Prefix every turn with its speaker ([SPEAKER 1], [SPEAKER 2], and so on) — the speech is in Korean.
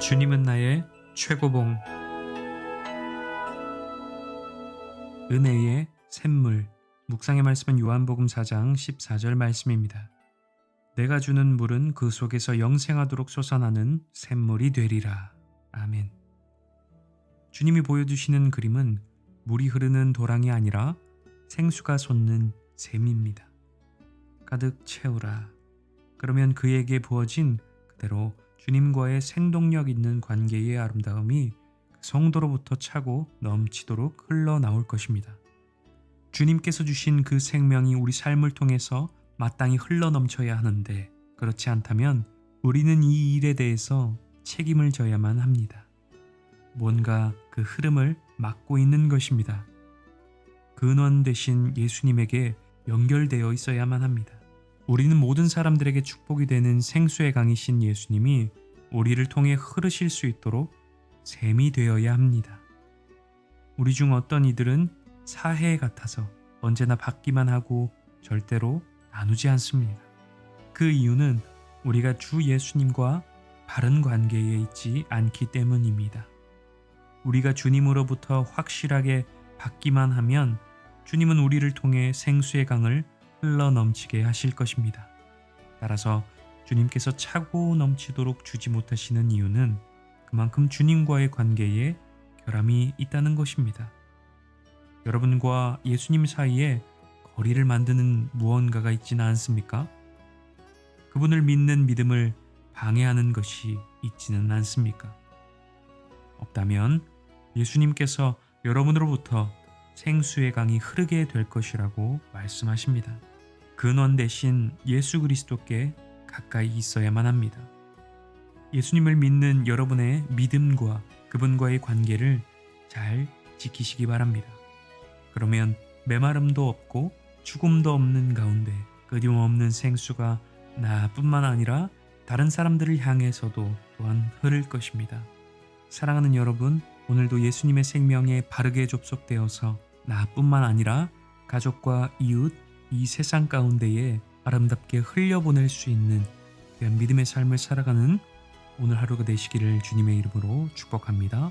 [SPEAKER 1] 주님은 나의 최고봉 은혜의 샘물 묵상의 말씀은 요한복음 4장 14절 말씀입니다. 내가 주는 물은 그 속에서 영생하도록 솟아나는 샘물이 되리라. 아멘. 주님이 보여주시는 그림은 물이 흐르는 도랑이 아니라 생수가 솟는 샘입니다. 가득 채우라. 그러면 그에게 부어진 그대로 주님과의 생동력 있는 관계의 아름다움이 그 성도로부터 차고 넘치도록 흘러나올 것입니다. 주님께서 주신 그 생명이 우리 삶을 통해서 마땅히 흘러넘쳐야 하는데 그렇지 않다면 우리는 이 일에 대해서 책임을 져야만 합니다. 뭔가 그 흐름을 막고 있는 것입니다. 근원 되신 예수님에게 연결되어 있어야만 합니다. 우리는 모든 사람들에게 축복이 되는 생수의 강이신 예수님이 우리를 통해 흐르실 수 있도록 샘이 되어야 합니다. 우리 중 어떤 이들은 사해 같아서 언제나 받기만 하고 절대로 나누지 않습니다. 그 이유는 우리가 주 예수님과 바른 관계에 있지 않기 때문입니다. 우리가 주님으로부터 확실하게 받기만 하면 주님은 우리를 통해 생수의 강을 흘러 넘치게 하실 것입니다. 따라서 주님께서 차고 넘치도록 주지 못하시는 이유는 그만큼 주님과의 관계에 결함이 있다는 것입니다. 여러분과 예수님 사이에 거리를 만드는 무언가가 있지는 않습니까? 그분을 믿는 믿음을 방해하는 것이 있지는 않습니까? 없다면 예수님께서 여러분으로부터 생수의 강이 흐르게 될 것이라고 말씀하십니다. 근원 대신 예수 그리스도께 가까이 있어야만 합니다. 예수님을 믿는 여러분의 믿음과 그분과의 관계를 잘 지키시기 바랍니다. 그러면 메마름도 없고 죽음도 없는 가운데 끊임없는 생수가 나뿐만 아니라 다른 사람들을 향해서도 또한 흐를 것입니다. 사랑하는 여러분, 오늘도 예수님의 생명에 바르게 접속되어서 나뿐만 아니라 가족과 이웃, 이 세상 가운데에 아름답게 흘려보낼 수 있는 그런 믿음의 삶을 살아가는 오늘 하루가 되시기를 주님의 이름으로 축복합니다.